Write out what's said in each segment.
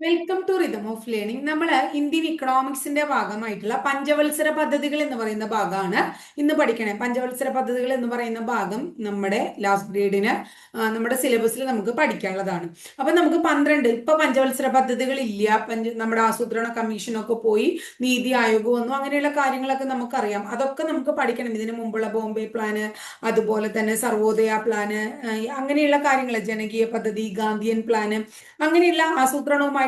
Welcome to rhythm of learning നമ്മൾ Indian ഇക്കണോമിക്സിന്റെ ഭാഗമായിട്ടുള്ള പഞ്ചവത്സര പദ്ധതികൾ എന്ന് പറയുന്ന ഭാഗമാണ് ഇന്ന് പഠിക്കണേ. പഞ്ചവത്സര പദ്ധതികൾ എന്ന് പറയുന്ന ഭാഗം നമ്മുടെ ലാസ്റ്റ് ഗ്രേഡിന് നമ്മുടെ സിലബസിൽ നമുക്ക് പഠിക്കാനുള്ളതാണ്. അപ്പൊ നമുക്ക് പന്ത്രണ്ട് ഇപ്പൊ പഞ്ചവത്സര പദ്ധതികൾ ഇല്ല. പഞ്ച നമ്മുടെ ആസൂത്രണ കമ്മീഷനൊക്കെ പോയി നീതി ആയോഗ് വന്നു. അങ്ങനെയുള്ള കാര്യങ്ങളൊക്കെ നമുക്കറിയാം. അതൊക്കെ നമുക്ക് പഠിക്കണം. ഇതിനു മുമ്പുള്ള ബോംബെ പ്ലാന് അതുപോലെ തന്നെ സർവോദയ പ്ലാന് അങ്ങനെയുള്ള കാര്യങ്ങൾ ജനകീയ പദ്ധതി ഗാന്ധിയൻ പ്ലാന് അങ്ങനെയുള്ള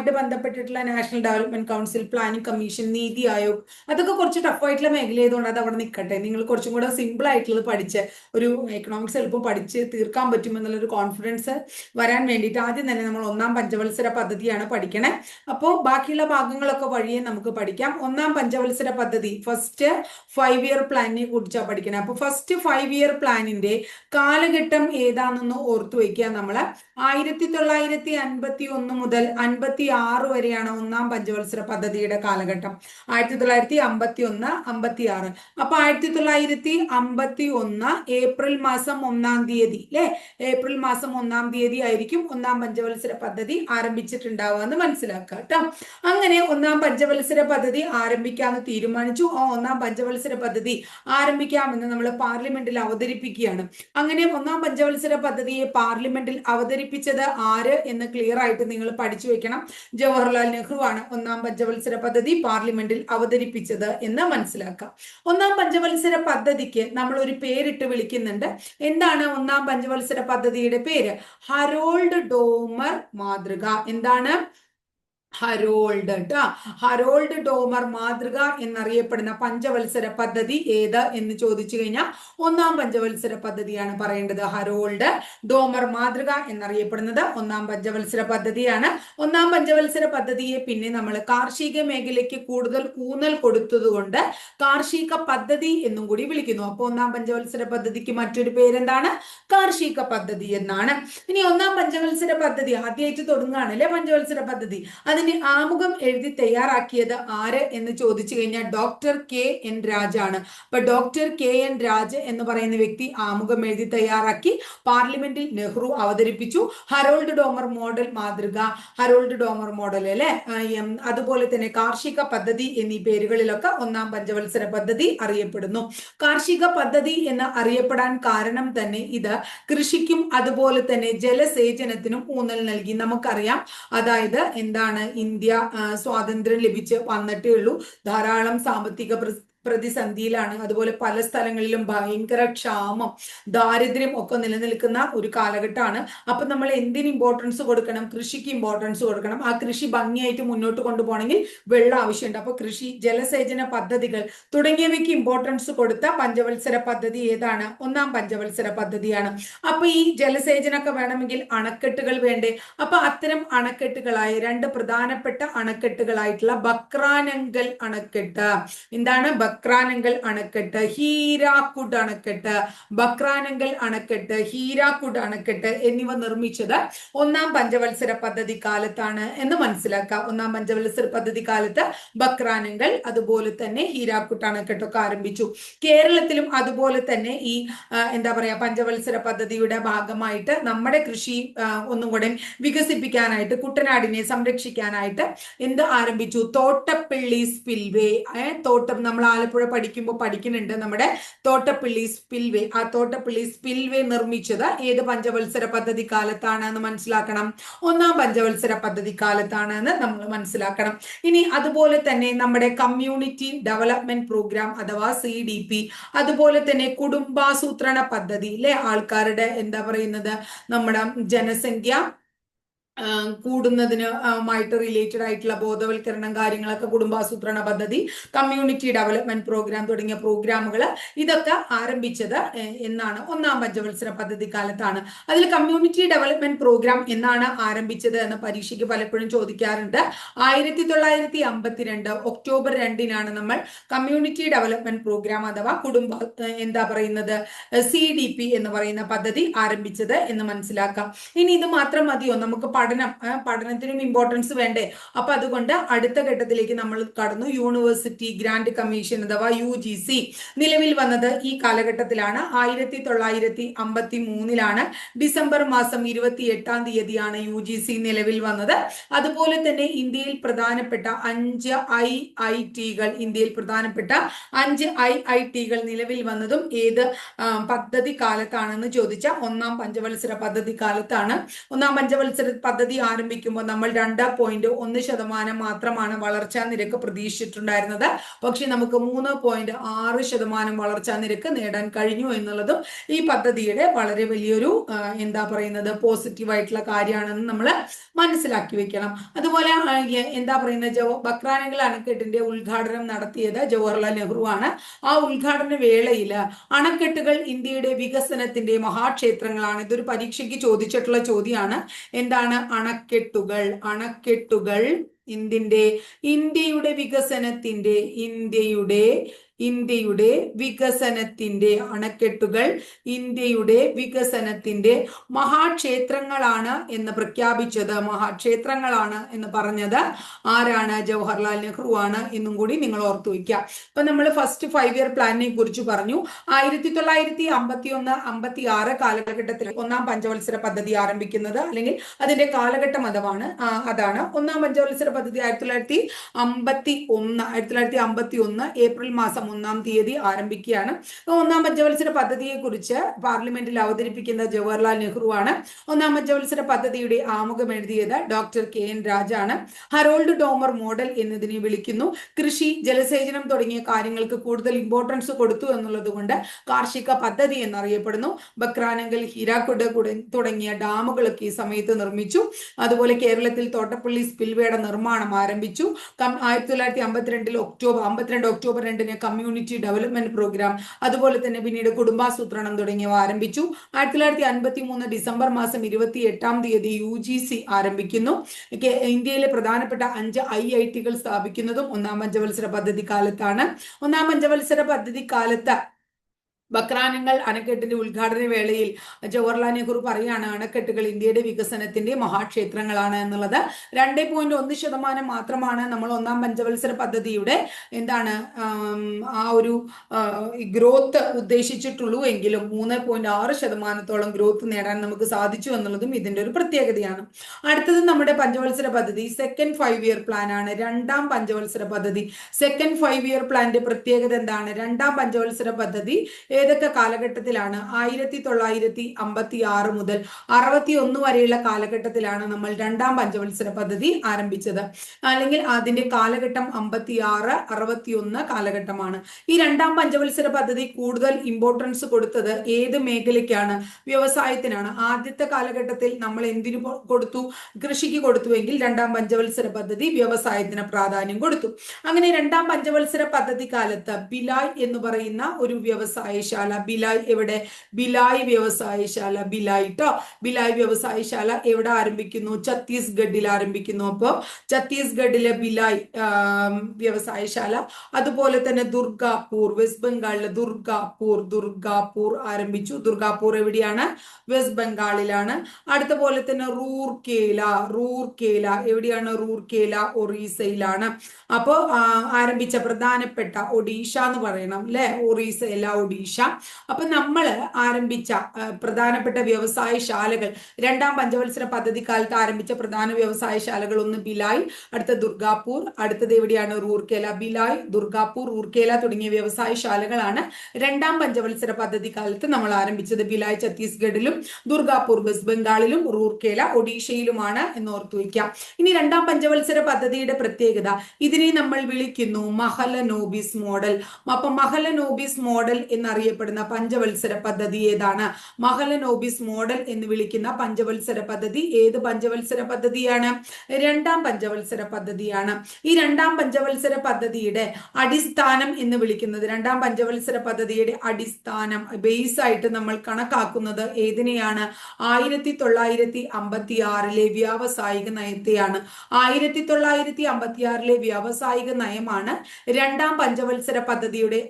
ആസൂത്രണവുമായിട്ട് ബന്ധപ്പെട്ടിട്ടുള്ള National Development Council Planning Commission NITI Aayog അതൊക്കെ കുറച്ച് ടഫ് ആയിട്ടുള്ള മേഖല ആയതുകൊണ്ട് അത് അവിടെ നിൽക്കട്ടെ നിങ്ങൾ കുറച്ചും കൂടെ സിമ്പിൾ ആയിട്ടുള്ളത് പഠിച്ച് ഒരു എക്കണോമിക്സ് എളുപ്പം പഠിച്ച് തീർക്കാൻ പറ്റുമെന്നുള്ള ഒരു കോൺഫിഡൻസ് വരാൻ വേണ്ടിയിട്ട് ആദ്യം തന്നെ നമ്മൾ ഒന്നാം പഞ്ചവത്സര പദ്ധതിയാണ് പഠിക്കണേ. അപ്പോൾ ബാക്കിയുള്ള ഭാഗങ്ങളൊക്കെ വഴിയെ നമുക്ക് പഠിക്കാം. ഒന്നാം പഞ്ചവത്സര പദ്ധതി ഫസ്റ്റ് ഫൈവ് ഇയർ പ്ലാനിനെ കുറിച്ചാണ് പഠിക്കണേ. അപ്പോൾ ഫസ്റ്റ് ഫൈവ് ഇയർ പ്ലാനിന്റെ കാലഘട്ടം ഏതാണെന്ന് ഓർത്തു വയ്ക്കുക നമ്മൾ ആയിരത്തി തൊള്ളായിരത്തി അൻപത്തി ഒന്ന് മുതൽ അൻപത്തി ആറ് വരെയാണ് ഒന്നാം പഞ്ചവത്സര പദ്ധതിയുടെ കാലഘട്ടം. ആയിരത്തി തൊള്ളായിരത്തി അമ്പത്തി ഒന്ന് അമ്പത്തി ആറ് അപ്പൊ ആയിരത്തി തൊള്ളായിരത്തി അമ്പത്തി ഒന്ന് ഏപ്രിൽ മാസം ഒന്നാം തീയതി അല്ലെ ഏപ്രിൽ മാസം ഒന്നാം തീയതി ആയിരിക്കും ഒന്നാം പഞ്ചവത്സര പദ്ധതി ആരംഭിച്ചിട്ടുണ്ടാവുക എന്ന് മനസ്സിലാക്കുക കേട്ടോ അങ്ങനെ ഒന്നാം പഞ്ചവത്സര പദ്ധതി ആരംഭിക്കാമെന്ന് തീരുമാനിച്ചു. ആ ഒന്നാം പഞ്ചവത്സര പദ്ധതി ആരംഭിക്കാമെന്ന് നമ്മൾ പാർലമെന്റിൽ അവതരിപ്പിക്കുകയാണ്. അങ്ങനെ ഒന്നാം പഞ്ചവത്സര പദ്ധതിയെ പാർലമെന്റിൽ അവതരിപ്പിച്ചത് ആര് എന്ന് ക്ലിയർ ആയിട്ട് നിങ്ങൾ പഠിച്ചു വെക്കണം. ജവഹർലാൽ നെഹ്റു ആണ് ഒന്നാം പഞ്ചവത്സര പദ്ധതി പാർലമെന്റിൽ അവതരിപ്പിച്ചത് എന്ന് മനസ്സിലാക്കാം. ഒന്നാം പഞ്ചവത്സര പദ്ധതിക്ക് നമ്മൾ ഒരു പേരിട്ട് വിളിക്കുന്നുണ്ട്. എന്താണ് ഒന്നാം പഞ്ചവത്സര പദ്ധതിയുടെ പേര്? ഹരോൾഡ് ഡോമർ മാതൃക. എന്താണ്? ഹരോൾഡ് കേട്ടോ ഹരോൾഡ് ഡോമർ മാതൃക എന്നറിയപ്പെടുന്ന പഞ്ചവത്സര പദ്ധതി ഏത് എന്ന് ചോദിച്ചു കഴിഞ്ഞാൽ ഒന്നാം പഞ്ചവത്സര പദ്ധതിയാണ് പറയേണ്ടത്. ഹരോൾഡ് ഡോമർ മാതൃക എന്നറിയപ്പെടുന്നത് ഒന്നാം പഞ്ചവത്സര പദ്ധതിയാണ്. ഒന്നാം പഞ്ചവത്സര പദ്ധതിയെ പിന്നെ നമ്മൾ കാർഷിക മേഖലയ്ക്ക് കൂടുതൽ ഊന്നൽ കൊടുത്തതുകൊണ്ട് കാർഷിക പദ്ധതി എന്നും കൂടി വിളിക്കുന്നു. അപ്പോൾ ഒന്നാം പഞ്ചവത്സര പദ്ധതിക്ക് മറ്റൊരു പേരെന്താണ്? കാർഷിക പദ്ധതി എന്നാണ്. ഇനി ഒന്നാം പഞ്ചവത്സര പദ്ധതി ആദ്യമായിട്ട് തുടങ്ങുകയാണ് അല്ലെ? പഞ്ചവത്സര പദ്ധതി. അതിന് ആമുഖം എഴുതി തയ്യാറാക്കിയത് ആര് എന്ന് ചോദിച്ചു കഴിഞ്ഞാൽ ഡോക്ടർ കെ എൻ രാജാണ്. അപ്പൊ ഡോക്ടർ കെ എൻ രാജ് എന്ന് പറയുന്ന വ്യക്തി ആമുഖം എഴുതി തയ്യാറാക്കി പാർലമെന്റിൽ നെഹ്റു അവതരിപ്പിച്ചു. ഹറോൾഡ് ഡോമർ മോഡൽ മാതൃക ഹറോൾഡ് ഡോമർ മോഡൽ അല്ലെ? അതുപോലെ തന്നെ കാർഷിക പദ്ധതി എന്നീ പേരുകളിലൊക്കെ ഒന്നാം പഞ്ചവത്സര പദ്ധതി അറിയപ്പെടുന്നു. കാർഷിക പദ്ധതി എന്ന് അറിയപ്പെടാൻ കാരണം തന്നെ ഇത് കൃഷിക്കും അതുപോലെ തന്നെ ജലസേചനത്തിനും ഊന്നൽ നൽകി. നമുക്കറിയാം. അതായത് എന്താണ്? ഇന്ത്യ സ്വാതന്ത്ര്യം ലഭിച്ച് വന്നിട്ടേ ഉള്ളൂ. ധാരാളം സാമ്പത്തിക പ്രതിസന്ധിയിലാണ്. അതുപോലെ പല സ്ഥലങ്ങളിലും ഭയങ്കര ക്ഷാമം ദാരിദ്ര്യം ഒക്കെ നിലനിൽക്കുന്ന ഒരു കാലഘട്ടമാണ്. അപ്പൊ നമ്മൾ എന്തിന് ഇമ്പോർട്ടൻസ് കൊടുക്കണം? കൃഷിക്ക് ഇമ്പോർട്ടൻസ് കൊടുക്കണം. ആ കൃഷി ഭംഗിയായിട്ട് മുന്നോട്ട് കൊണ്ടുപോകണമെങ്കിൽ വെള്ളം ആവശ്യമുണ്ട്. അപ്പൊ കൃഷി ജലസേചന പദ്ധതികൾ തുടങ്ങിയവയ്ക്ക് ഇമ്പോർട്ടൻസ് കൊടുത്ത പഞ്ചവത്സര പദ്ധതി ഏതാണ്? ഒന്നാം പഞ്ചവത്സര പദ്ധതിയാണ്. അപ്പൊ ഈ ജലസേചനമൊക്കെ വേണമെങ്കിൽ അണക്കെട്ടുകൾ വേണ്ടേ? അപ്പൊ അത്തരം അണക്കെട്ടുകളായ രണ്ട് പ്രധാനപ്പെട്ട അണക്കെട്ടുകളായിട്ടുള്ള ബക്രാനങ്കൽ അണക്കെട്ട്. എന്താണ്? ബക്രാനങ്കൽ അണക്കെട്ട് ഹീരാക്കുഡ് അണക്കെട്ട് ബക്രാനങ്കൽ അണക്കെട്ട് ഹീരാക്കുഡ് അണക്കെട്ട് എന്നിവ നിർമ്മിച്ചത് ഒന്നാം പഞ്ചവത്സര പദ്ധതി കാലത്താണ് എന്ന് മനസ്സിലാക്കാം. ഒന്നാം പഞ്ചവത്സര പദ്ധതി കാലത്ത് ബക്രാനങ്കൽ അതുപോലെ തന്നെ ഹീരാക്കുട്ട് അണക്കെട്ടൊക്കെ ആരംഭിച്ചു. കേരളത്തിലും അതുപോലെ തന്നെ ഈ എന്താ പറയാ പഞ്ചവത്സര പദ്ധതിയുടെ ഭാഗമായിട്ട് നമ്മുടെ കൃഷി ഒന്നും കൂടെ വികസിപ്പിക്കാനായിട്ട് കുട്ടനാടിനെ സംരക്ഷിക്കാനായിട്ട് എന്ത് ആരംഭിച്ചു? തോട്ടപ്പള്ളി സ്പിൽവേ തോട്ടം നമ്മൾ ആലപ്പുഴ പഠിക്കുമ്പോൾ പഠിക്കുന്നുണ്ട് നമ്മുടെ തോട്ടപ്പള്ളി സ്പിൽവേ ആ തോട്ടപ്പള്ളി സ്പിൽവേ നിർമ്മിച്ചത് ഏത് പഞ്ചവത്സര പദ്ധതി കാലത്താണ് എന്ന് മനസ്സിലാക്കണം. ഒന്നാം പഞ്ചവത്സര പദ്ധതി കാലത്താണ് എന്ന് നമ്മൾ മനസ്സിലാക്കണം. ഇനി അതുപോലെ തന്നെ നമ്മുടെ കമ്മ്യൂണിറ്റി ഡെവലപ്മെന്റ് പ്രോഗ്രാം അഥവാ സി ഡി പി അതുപോലെ തന്നെ കുടുംബാസൂത്രണ പദ്ധതി അല്ലെ ആൾക്കാരുടെ എന്താ പറയുന്നത്? നമ്മുടെ ജനസംഖ്യ കൂടുന്നതിന് ആയിട്ട് റിലേറ്റഡ് ആയിട്ടുള്ള ബോധവൽക്കരണം കാര്യങ്ങളൊക്കെ കുടുംബാസൂത്രണ പദ്ധതി കമ്മ്യൂണിറ്റി ഡെവലപ്മെന്റ് പ്രോഗ്രാം തുടങ്ങിയ പ്രോഗ്രാമുകൾ ഇതൊക്കെ ആരംഭിച്ചത് എന്നാണ് ഒന്നാം പഞ്ചവത്സര പദ്ധതി കാലത്താണ്. അതിൽ കമ്മ്യൂണിറ്റി ഡെവലപ്മെന്റ് പ്രോഗ്രാം എന്നാണ് ആരംഭിച്ചത് എന്ന് പരീക്ഷയ്ക്ക് പലപ്പോഴും ചോദിക്കാറുണ്ട്. ആയിരത്തി തൊള്ളായിരത്തി അമ്പത്തിരണ്ട് ഒക്ടോബർ രണ്ടിനാണ് നമ്മൾ കമ്മ്യൂണിറ്റി ഡെവലപ്മെന്റ് പ്രോഗ്രാം അഥവാ കുടുംബ എന്താ പറയുന്നത് സി ഡി പി എന്ന് പറയുന്ന പദ്ധതി ആരംഭിച്ചത് എന്ന് മനസ്സിലാക്കാം. ഇനി ഇത് മാത്രം മതിയോ? നമുക്ക് പഠനം പഠനത്തിനും ഇമ്പോർട്ടൻസ് വേണ്ടേ? അപ്പൊ അതുകൊണ്ട് അടുത്ത ഘട്ടത്തിലേക്ക് നമ്മൾ കടന്നു. യൂണിവേഴ്സിറ്റി ഗ്രാൻഡ് കമ്മീഷൻ അഥവാ യു ജി സി നിലവിൽ വന്നത് ഈ കാലഘട്ടത്തിലാണ്. ആയിരത്തി തൊള്ളായിരത്തി അമ്പത്തി മൂന്നിലാണ് ഡിസംബർ മാസം ഇരുപത്തി എട്ടാം തീയതിയാണ് യു ജി സി നിലവിൽ വന്നത്. അതുപോലെ തന്നെ ഇന്ത്യയിൽ പ്രധാനപ്പെട്ട അഞ്ച് ഐ ഐ ടികൾ ഇന്ത്യയിൽ പ്രധാനപ്പെട്ട അഞ്ച് ഐ ഐ ടികൾ നിലവിൽ വന്നതും ഏത് പദ്ധതി കാലത്താണെന്ന് ചോദിച്ച ഒന്നാം പഞ്ചവത്സര പദ്ധതി കാലത്താണ്. ഒന്നാം പഞ്ചവത്സര പദ്ധതി ആരംഭിക്കുമ്പോൾ നമ്മൾ രണ്ട് പോയിന്റ് ഒന്ന് ശതമാനം മാത്രമാണ് വളർച്ചാ നിരക്ക് പ്രതീക്ഷിച്ചിട്ടുണ്ടായിരുന്നത്. പക്ഷെ നമുക്ക് മൂന്ന് പോയിന്റ് ആറ് ശതമാനം വളർച്ചാ നിരക്ക് നേടാൻ കഴിഞ്ഞു എന്നുള്ളതും ഈ പദ്ധതിയുടെ വളരെ വലിയൊരു എന്താ പറയുന്നത് പോസിറ്റീവ് ആയിട്ടുള്ള കാര്യമാണെന്ന് നമ്മൾ മനസ്സിലാക്കി വെക്കണം. അതുപോലെ എന്താ പറയുന്നത് ജവ ബക്രാനങ്ങൾ അണക്കെട്ടിന്റെ ഉദ്ഘാടനം നടത്തിയത് ജവഹർലാൽ നെഹ്റു ആണ്. ആ ഉദ്ഘാടന വേളയിൽ അണക്കെട്ടുകൾ ഇന്ത്യയുടെ വികസനത്തിന്റെ മഹാക്ഷേത്രങ്ങളാണ്. ഇതൊരു പരീക്ഷയ്ക്ക് ചോദിച്ചിട്ടുള്ള ചോദ്യമാണ്. എന്താണ് അണക്കെട്ടുകൾ അണക്കെട്ടുകൾ എന്തിന്റെ ഇന്ത്യയുടെ വികസനത്തിന്റെ ഇന്ത്യയുടെ ഇന്ത്യയുടെ വികസനത്തിന്റെ അണക്കെട്ടുകൾ ഇന്ത്യയുടെ വികസനത്തിന്റെ മഹാക്ഷേത്രങ്ങളാണ് എന്ന് പ്രഖ്യാപിച്ചത്. മഹാക്ഷേത്രങ്ങളാണ് എന്ന് പറഞ്ഞത് ആരാണ്? ജവഹർലാൽ നെഹ്റു ആണ് എന്നും കൂടി നിങ്ങൾ ഓർത്തു വയ്ക്കുക. അപ്പൊ നമ്മൾ ഫസ്റ്റ് ഫൈവ് ഇയർ പ്ലാനിനെ കുറിച്ച് പറഞ്ഞു. ആയിരത്തി തൊള്ളായിരത്തി അമ്പത്തി ഒന്ന് അമ്പത്തി ആറ് കാലഘട്ടത്തിൽ ഒന്നാം പഞ്ചവത്സര പദ്ധതി ആരംഭിക്കുന്നത് അല്ലെങ്കിൽ അതിന്റെ കാലഘട്ടം അഥവാണ് അതാണ്. ഒന്നാം പഞ്ചവത്സര പദ്ധതി ആയിരത്തി തൊള്ളായിരത്തി അമ്പത്തി ഒന്ന് ആയിരത്തി തൊള്ളായിരത്തി അമ്പത്തി ഒന്ന് ഏപ്രിൽ മാസം ഒന്നാം തീയതി ആരംഭിക്കുകയാണ്. ഒന്നാം പഞ്ചവത്സര പദ്ധതിയെ കുറിച്ച് പാർലമെന്റിൽ അവതരിപ്പിക്കുന്ന ജവഹർലാൽ നെഹ്റു ആണ് ഒന്നാം പഞ്ചവത്സര പദ്ധതിയുടെ ആമുഖം എഴുതിയത് ഡോക്ടർ കെ എൻ രാജാണ്. ഹറോൾഡ് ഡോമർ മോഡൽ എന്നതിനെ വിളിക്കുന്നു. കൃഷി ജലസേചനം തുടങ്ങിയ കാര്യങ്ങൾക്ക് കൂടുതൽ ഇമ്പോർട്ടൻസ് കൊടുത്തു എന്നുള്ളത് കൊണ്ട് കാർഷിക പദ്ധതി എന്നറിയപ്പെടുന്നു. ബക്രാനങ്കൽ ഹീരാക്കുട് തുടങ്ങിയ ഡാമുകളൊക്കെ ഈ സമയത്ത് നിർമ്മിച്ചു. അതുപോലെ കേരളത്തിൽ തോട്ടപ്പള്ളി സ്പിൽവേയുടെ നിർമ്മാണം ആരംഭിച്ചു. ആയിരത്തി തൊള്ളായിരത്തി അമ്പത്തിരണ്ടിൽ ഒക്ടോബർ അമ്പത്തിരണ്ട് ഒക്ടോബർ രണ്ടിന് കമ്മ്യൂണിറ്റി ഡെവലപ്മെന്റ് പ്രോഗ്രാം അതുപോലെ തന്നെ പിന്നീട് കുടുംബാസൂത്രണം തുടങ്ങിയവ ആരംഭിച്ചു. ആയിരത്തി തൊള്ളായിരത്തി അൻപത്തി മൂന്ന് ഡിസംബർ മാസം ഇരുപത്തി എട്ടാം തീയതി യു ജി സി ആരംഭിക്കുന്നു. ഇന്ത്യയിലെ പ്രധാനപ്പെട്ട അഞ്ച് ഐ ഐ ടികൾ സ്ഥാപിക്കുന്നതും ഒന്നാം പഞ്ചവത്സര പദ്ധതി കാലത്താണ് ഒന്നാം പഞ്ചവത്സര പദ്ധതി കാലത്ത് ബക്രാനങ്ങൾ അണക്കെട്ടിന്റെ ഉദ്ഘാടന വേളയിൽ ജവഹർലാൽ നെഹ്റു പറയാണ് അണക്കെട്ടുകൾ ഇന്ത്യയുടെ വികസനത്തിന്റെ മഹാക്ഷേത്രങ്ങളാണ് എന്നുള്ളത്. രണ്ട് പോയിന്റ് ഒന്ന് ശതമാനം മാത്രമാണ് നമ്മൾ ഒന്നാം പഞ്ചവത്സര പദ്ധതിയുടെ എന്താണ് ആ ഒരു ഗ്രോത്ത് ഉദ്ദേശിച്ചിട്ടുള്ളൂ എങ്കിലും മൂന്ന് പോയിന്റ് ആറ് ശതമാനത്തോളം ഗ്രോത്ത് നേടാൻ നമുക്ക് സാധിച്ചു എന്നുള്ളതും ഇതിന്റെ ഒരു പ്രത്യേകതയാണ്. അടുത്തത് നമ്മുടെ പഞ്ചവത്സര പദ്ധതി സെക്കൻഡ് ഫൈവ് ഇയർ പ്ലാൻ ആണ്. രണ്ടാം പഞ്ചവത്സര പദ്ധതി. സെക്കൻഡ് ഫൈവ് ഇയർ പ്ലാന്റെ പ്രത്യേകത എന്താണ്? രണ്ടാം പഞ്ചവത്സര പദ്ധതി ഏതൊക്കെ കാലഘട്ടത്തിലാണ്? ആയിരത്തി തൊള്ളായിരത്തി അമ്പത്തി ആറ് മുതൽ അറുപത്തി ഒന്ന് വരെയുള്ള കാലഘട്ടത്തിലാണ് നമ്മൾ രണ്ടാം പഞ്ചവത്സര പദ്ധതി ആരംഭിച്ചത്. അല്ലെങ്കിൽ അതിന്റെ കാലഘട്ടം അമ്പത്തി ആറ് അറുപത്തി ഒന്ന് കാലഘട്ടമാണ്. ഈ രണ്ടാം പഞ്ചവത്സര പദ്ധതി കൂടുതൽ ഇമ്പോർട്ടൻസ് കൊടുത്തത് ഏത് മേഖലയ്ക്കാണ്? വ്യവസായത്തിനാണ്. ആദ്യത്തെ കാലഘട്ടത്തിൽ നമ്മൾ എന്തിനു കൊടുത്തു? കൃഷിക്ക് കൊടുത്തുവെങ്കിൽ രണ്ടാം പഞ്ചവത്സര പദ്ധതി വ്യവസായത്തിന് പ്രാധാന്യം കൊടുത്തു. അങ്ങനെ രണ്ടാം പഞ്ചവത്സര പദ്ധതി കാലത്ത് ബിലായ് എന്ന് പറയുന്ന ഒരു വ്യവസായ വ്യവസായശാല ബിലായ് എവിടെ? ബിലായ് വ്യവസായശാല ബിലായ് ട്ടോ. ബിലായ് വ്യവസായശാല എവിടെ ആരംഭിക്കുന്നു? ഛത്തീസ്ഗഡിൽ ആരംഭിക്കുന്നു. അപ്പോൾ ഛത്തീസ്ഗഡിലെ ബിലായ് വ്യവസായശാല അതുപോലെ തന്നെ ദുർഗാപൂർ വെസ്റ്റ് ബംഗാളിലെ ദുർഗാപൂർ ദുർഗാപൂർ ആരംഭിച്ചു. ദുർഗാപൂർ എവിടെയാണ്? വെസ്റ്റ് ബംഗാളിലാണ്. അടുത്ത പോലെ തന്നെ റൂർക്കേല റൂർക്കേല എവിടെയാണ് റൂർക്കേല ഒറീസയിലാണ്. അപ്പോൾ ആരംഭിച്ച പ്രധാനപ്പെട്ട ഒഡീഷ എന്ന് പറയണം അല്ലെ ഒറീസ എല്ലാ ഒഡീഷ. അപ്പൊ നമ്മൾ ആരംഭിച്ച പ്രധാനപ്പെട്ട വ്യവസായശാലകൾ രണ്ടാം പഞ്ചവത്സര പദ്ധതി കാലത്ത് ആരംഭിച്ച പ്രധാന വ്യവസായശാലകൾ ഒന്ന് ബിലായ് അടുത്ത ദുർഗാപൂർ അടുത്തത് എവിടെയാണ്? റൂർക്കേല ബിലായ് ദുർഗാപൂർ റൂർക്കേല തുടങ്ങിയ വ്യവസായശാലകളാണ് രണ്ടാം പഞ്ചവത്സര പദ്ധതി കാലത്ത് നമ്മൾ ആരംഭിച്ചത്. ബിലായ് ഛത്തീസ്ഗഡിലും ദുർഗാപൂർ വെസ്റ്റ് ബംഗാളിലും റൂർക്കേല ഒഡീഷയിലുമാണ് എന്ന് ഓർത്തു വയ്ക്കാം. ഇനി രണ്ടാം പഞ്ചവത്സര പദ്ധതിയുടെ പ്രത്യേകത ഇതിനെ നമ്മൾ വിളിക്കുന്നു മഹലനോബിസ് മോഡൽ. അപ്പൊ മഹലനോബിസ് മോഡൽ എന്നറിയപ്പെടുന്ന പഞ്ചവത്സര പദ്ധതി ഏതാണ്? മഹലനോബിസ് മോഡൽ എന്ന് വിളിക്കുന്ന പഞ്ചവത്സര പദ്ധതി ഏത് പഞ്ചവത്സര പദ്ധതിയാണ്? രണ്ടാം പഞ്ചവത്സര പദ്ധതിയാണ്. ഈ രണ്ടാം പഞ്ചവത്സര പദ്ധതിയുടെ അടിസ്ഥാനം എന്ന് വിളിക്കുന്നത് രണ്ടാം പഞ്ചവത്സര പദ്ധതിയുടെ അടിസ്ഥാനം ബേസ് ആയിട്ട് നമ്മൾ കണക്കാക്കുന്നത് ഏതിനെയാണ്? ആയിരത്തി തൊള്ളായിരത്തി അമ്പത്തി ആറിലെ വ്യാവസായിക നയത്തെയാണ്. ആയിരത്തി തൊള്ളായിരത്തി അമ്പത്തി ആറിലെ വ്യാവസായിക നയമാണ് രണ്ടാം പഞ്ചവത്സര പദ്ധതിയുടെ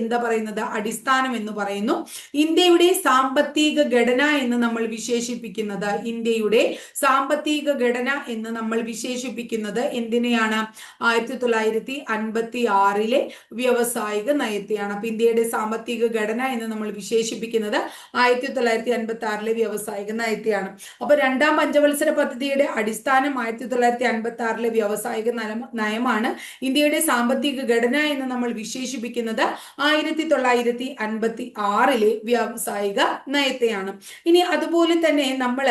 എന്താ പറയുന്നത് അടി അടിസ്ഥാനം എന്ന് പറയുന്നു. ഇന്ത്യയുടെ സാമ്പത്തിക ഘടന എന്ന് നമ്മൾ വിശേഷിപ്പിക്കുന്നത് ഇന്ത്യയുടെ സാമ്പത്തിക ഘടന എന്ന് നമ്മൾ വിശേഷിപ്പിക്കുന്നത് എന്തിനെയാണ്? ആയിരത്തി തൊള്ളായിരത്തി അൻപത്തി ആറിലെ വ്യവസായിക നയത്തെയാണ്. അപ്പൊ ഇന്ത്യയുടെ സാമ്പത്തിക ഘടന എന്ന് നമ്മൾ വിശേഷിപ്പിക്കുന്നത് ആയിരത്തി തൊള്ളായിരത്തി അൻപത്തി ആറിലെ വ്യവസായിക നയത്തെയാണ്. അപ്പൊ രണ്ടാം പഞ്ചവത്സര പദ്ധതിയുടെ അടിസ്ഥാനം ആയിരത്തി തൊള്ളായിരത്തി അൻപത്തി ആറിലെ വ്യവസായിക നയമാണ് ഇന്ത്യയുടെ സാമ്പത്തിക ഘടന എന്ന് നമ്മൾ വിശേഷിപ്പിക്കുന്നത് ആയിരത്തി തൊള്ളായിരത്തി അൻപത്തി ആറിലെ വ്യാവസായിക നയത്തെയാണ്. ഇനി അതുപോലെ തന്നെ നമ്മൾ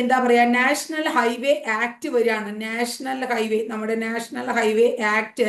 എന്താ പറയാ നാഷണൽ ഹൈവേ ആക്ട് വരികയാണ്. നാഷണൽ ഹൈവേ നമ്മുടെ നാഷണൽ ഹൈവേ ആക്ട്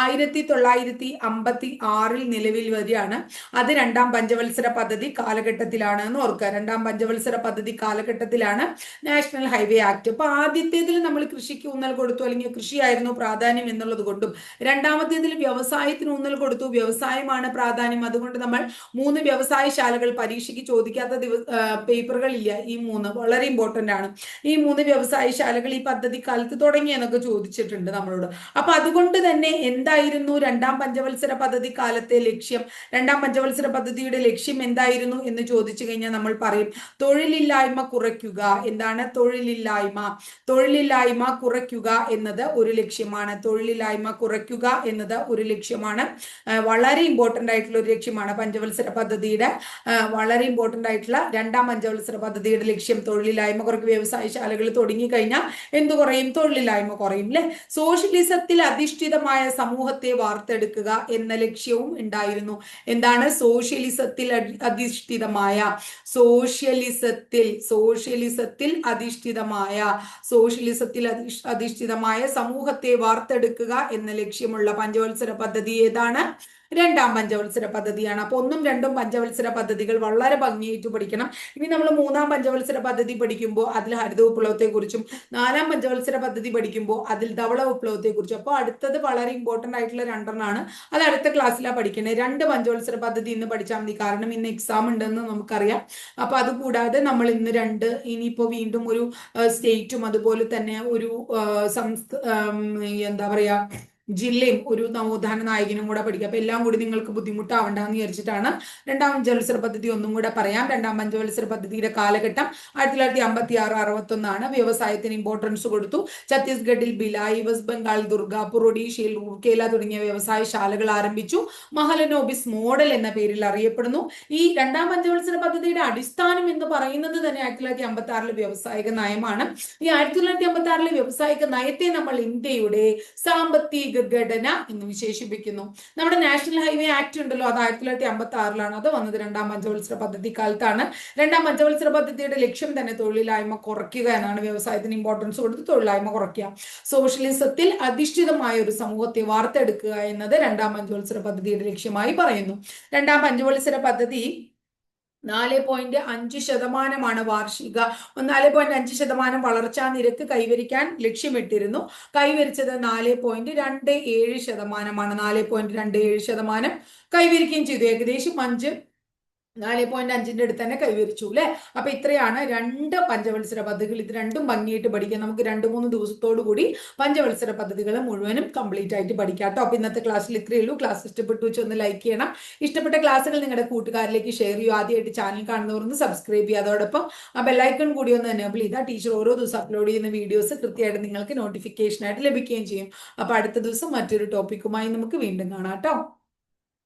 ആയിരത്തി തൊള്ളായിരത്തി അമ്പത്തി ആറിൽ നിലവിൽ വരികയാണ്. അത് രണ്ടാം പഞ്ചവത്സര പദ്ധതി കാലഘട്ടത്തിലാണ് എന്ന് ഓർക്കുക. രണ്ടാം പഞ്ചവത്സര പദ്ധതി കാലഘട്ടത്തിലാണ് നാഷണൽ ഹൈവേ ആക്ട്. അപ്പൊ ആദ്യത്തേതിൽ നമ്മൾ കൃഷിക്ക് ഊന്നൽ കൊടുത്തു അല്ലെങ്കിൽ കൃഷിയായിരുന്നു പ്രാധാന്യം എന്നുള്ളത് കൊണ്ടും രണ്ടാമത്തേതിൽ വ്യവസായത്തിന് ഊന്നൽ കൊടുത്തു വ്യവസായമാണ് പ്രാധാന്യം. അതുകൊണ്ട് നമ്മൾ മൂന്ന് വ്യവസായശാലകൾ പരീക്ഷയ്ക്ക് ചോദിക്കാത്ത ദിവസ പേപ്പറുകൾ ഇല്ല ഈ മൂന്ന്. വളരെ ഇമ്പോർട്ടന്റ് ആണ്. ഈ മൂന്ന് വ്യവസായശാലകൾ ഈ പദ്ധതി കാലത്ത് തുടങ്ങി എന്നൊക്കെ ചോദിച്ചിട്ടുണ്ട് നമ്മളോട്. അപ്പൊ അതുകൊണ്ട് തന്നെ എന്തായിരുന്നു രണ്ടാം പഞ്ചവത്സര പദ്ധതി കാലത്തെ ലക്ഷ്യം? രണ്ടാം പഞ്ചവത്സര പദ്ധതിയുടെ ലക്ഷ്യം എന്തായിരുന്നു എന്ന് ചോദിച്ചു കഴിഞ്ഞാൽ നമ്മൾ പറയും തൊഴിലില്ലായ്മ കുറയ്ക്കുക. എന്താണ്? തൊഴിലില്ലായ്മ. തൊഴിലില്ലായ്മ കുറയ്ക്കുക എന്നത് ഒരു ലക്ഷ്യമാണ്. തൊഴിലില്ലായ്മ കുറയ്ക്കുക എന്നത് ഒരു ലക്ഷ്യമാണ്. വളരെ ഇമ്പോർട്ടന്റ് ആയിട്ടുള്ള ഒരു ലക്ഷ്യമാണ്. പഞ്ചവത്സര പദ്ധതിയുടെ. വളരെ ഇമ്പോർട്ടന്റ് ആയിട്ടുള്ള രണ്ടാം പഞ്ചവത്സര പദ്ധതിയുടെ ലക്ഷ്യം തൊഴിലില്ലായ്മ കുറയ്ക്കുക വ്യവസായശാലകൾ തുടങ്ങിക്കഴിഞ്ഞാൽ എന്തു കുറയും? തൊഴിലില്ലായ്മ കുറയും അല്ലെ സോഷ്യലിസത്തിൽ അധിഷ്ഠിതമായ സമൂഹത്തെ വാർത്തെടുക്കുക എന്ന ലക്ഷ്യവും ഉണ്ടായിരുന്നു. എന്താണ്? സോഷ്യലിസത്തിൽ അധിഷ്ഠിതമായ സോഷ്യലിസത്തിൽ സോഷ്യലിസത്തിൽ അധിഷ്ഠിതമായ സോഷ്യലിസത്തിൽ അധിഷ്ഠിതമായ സമൂഹത്തെ വാർത്തെടുക്കുക എന്ന ലക്ഷ്യമുള്ള പഞ്ചവത്സര പദ്ധതി ഏതാണ്? രണ്ടാം പഞ്ചവത്സര പദ്ധതിയാണ്. അപ്പൊ ഒന്നും രണ്ടും പഞ്ചവത്സര പദ്ധതികൾ വളരെ ഭംഗിയായിട്ട് പഠിക്കണം. ഇനി നമ്മൾ മൂന്നാം പഞ്ചവത്സര പദ്ധതി പഠിക്കുമ്പോൾ അതിൽ ഹരിത വിപ്ലവത്തെ കുറിച്ചും നാലാം പഞ്ചവത്സര പദ്ധതി പഠിക്കുമ്പോൾ അതിൽ ധവള വിപ്ലവത്തെ കുറിച്ചും അപ്പോൾ അടുത്തത് വളരെ ഇമ്പോർട്ടന്റ് ആയിട്ടുള്ള രണ്ടെണ്ണമാണ് അത് അടുത്ത ക്ലാസ്സിലാണ് പഠിക്കുന്നത് രണ്ട് പഞ്ചവത്സര പദ്ധതി ഇന്ന് പഠിച്ചാൽ മതി. കാരണം ഇന്ന് എക്സാം ഉണ്ടെന്ന് നമുക്കറിയാം. അപ്പൊ അതുകൂടാതെ നമ്മൾ ഇന്ന് രണ്ട് ഇനിയിപ്പോ വീണ്ടും ഒരു സ്റ്റേറ്റും അതുപോലെ തന്നെ ഒരു സംസ്ഥ എന്താ പറയാ ജില്ലയും ഒരു നവോത്ഥാന നായകനും കൂടെ പഠിക്കുക. അപ്പൊ എല്ലാം കൂടി നിങ്ങൾക്ക് ബുദ്ധിമുട്ടാവണ്ടെന്ന് വിചാരിച്ചിട്ടാണ് രണ്ടാം പഞ്ചവത്സര പദ്ധതി ഒന്നും കൂടെ പറയാം. രണ്ടാം പഞ്ചവത്സര പദ്ധതിയുടെ കാലഘട്ടം ആയിരത്തി തൊള്ളായിരത്തി അമ്പത്തി ആറ് അറുപത്തി ഒന്നാണ് വ്യവസായത്തിന് ഇമ്പോർട്ടൻസ് കൊടുത്തു. ഛത്തീസ്ഗഡിൽ ബിലായി വെസ്റ്റ് ബംഗാൾ ദുർഗാപൂർ ഒഡീഷയിൽ റൂർക്കേല തുടങ്ങിയ വ്യവസായ ശാലകൾ ആരംഭിച്ചു. മഹലനോബിസ് മോഡൽ എന്ന പേരിൽ അറിയപ്പെടുന്നു. ഈ രണ്ടാം പഞ്ചവത്സര പദ്ധതിയുടെ അടിസ്ഥാനം എന്ന് പറയുന്നത് തന്നെ ആയിരത്തി തൊള്ളായിരത്തി അമ്പത്തി ആറിലെ വ്യവസായിക നയമാണ്. ഈ ആയിരത്തി തൊള്ളായിരത്തി അമ്പത്തി ആറിലെ വ്യവസായിക നയത്തെ നമ്മൾ ഇന്ത്യയുടെ സാമ്പത്തിക ഘടന എന്ന് വിശേഷിപ്പിക്കുന്നു. നമ്മുടെ നാഷണൽ ഹൈവേ ആക്ട് ഉണ്ടല്ലോ അത് ആയിരത്തി തൊള്ളായിരത്തി അമ്പത്തി ആറിലാണ് അത് വന്നത് രണ്ടാം പഞ്ചവത്സര പദ്ധതി കാലത്താണ് രണ്ടാം പഞ്ചവത്സര പദ്ധതിയുടെ ലക്ഷ്യം തന്നെ തൊഴിലില്ലായ്മ കുറയ്ക്കുക എന്നാണ് വ്യവസായത്തിന് ഇമ്പോർട്ടൻസ് കൊടുത്ത് തൊഴിലില്ലായ്മ കുറയ്ക്കുക. സോഷ്യലിസത്തിൽ അധിഷ്ഠിതമായ ഒരു സമൂഹത്തെ വാർത്തെടുക്കുക എന്നത് രണ്ടാം പഞ്ചവത്സര പദ്ധതിയുടെ ലക്ഷ്യമായി പറയുന്നു. രണ്ടാം പഞ്ചവത്സര പദ്ധതി നാല് പോയിന്റ് അഞ്ച് ശതമാനമാണ് വാർഷിക. നാല് പോയിന്റ് അഞ്ച് ശതമാനം വളർച്ചാ നിരക്ക് കൈവരിക്കാൻ ലക്ഷ്യമിട്ടിരുന്നു. കൈവരിച്ചത് നാല് പോയിന്റ് രണ്ട് ഏഴ് ശതമാനമാണ്. നാല് പോയിന്റ് രണ്ട് ഏഴ് ശതമാനം കൈവരിക്കുകയും ചെയ്തു. ഏകദേശം അഞ്ച് നാല് പോയിന്റ് അഞ്ചിന്റെ അടുത്ത് തന്നെ കൈവരിച്ചു അല്ലെ? അപ്പൊ ഇത്രയാണ് രണ്ട് പഞ്ചവത്സര പദ്ധതികൾ. ഇത് രണ്ടും ഭംഗിയായിട്ട് പഠിക്കാം. നമുക്ക് രണ്ട് മൂന്ന് ദിവസത്തോടു കൂടി പഞ്ചവത്സര പദ്ധതികൾ മുഴുവനും കംപ്ലീറ്റ് ആയിട്ട് പഠിക്കാം കേട്ടോ അപ്പൊ ഇന്നത്തെ ക്ലാസ്സിൽ ഇത്രയേ ഉള്ളൂ. ക്ലാസ് ഇഷ്ടപ്പെട്ടു വെച്ച് ഒന്ന് ലൈക്ക് ചെയ്യണം. ഇഷ്ടപ്പെട്ട ക്ലാസ്സുകൾ നിങ്ങളുടെ കൂട്ടുകാരിലേക്ക് ഷെയർ ചെയ്യൂ ആദ്യമായിട്ട് ചാനൽ കാണുന്നവർ ഒന്ന് സബ്സ്ക്രൈബ് ചെയ്യുക. അതോടൊപ്പം ആ ബെല്ലൈക്കൺ കൂടി ഒന്ന് എനേബിൾ ചെയ്താൽ ടീച്ചർ ഓരോ ദിവസം അപ്ലോഡ് ചെയ്യുന്ന വീഡിയോസ് കൃത്യമായിട്ട് നിങ്ങൾക്ക് നോട്ടിഫിക്കേഷൻ ആയിട്ട് ലഭിക്കുകയും ചെയ്യും. അപ്പൊ അടുത്ത ദിവസം മറ്റൊരു ടോപ്പിക്കുമായി നമുക്ക് വീണ്ടും കാണാം കേട്ടോ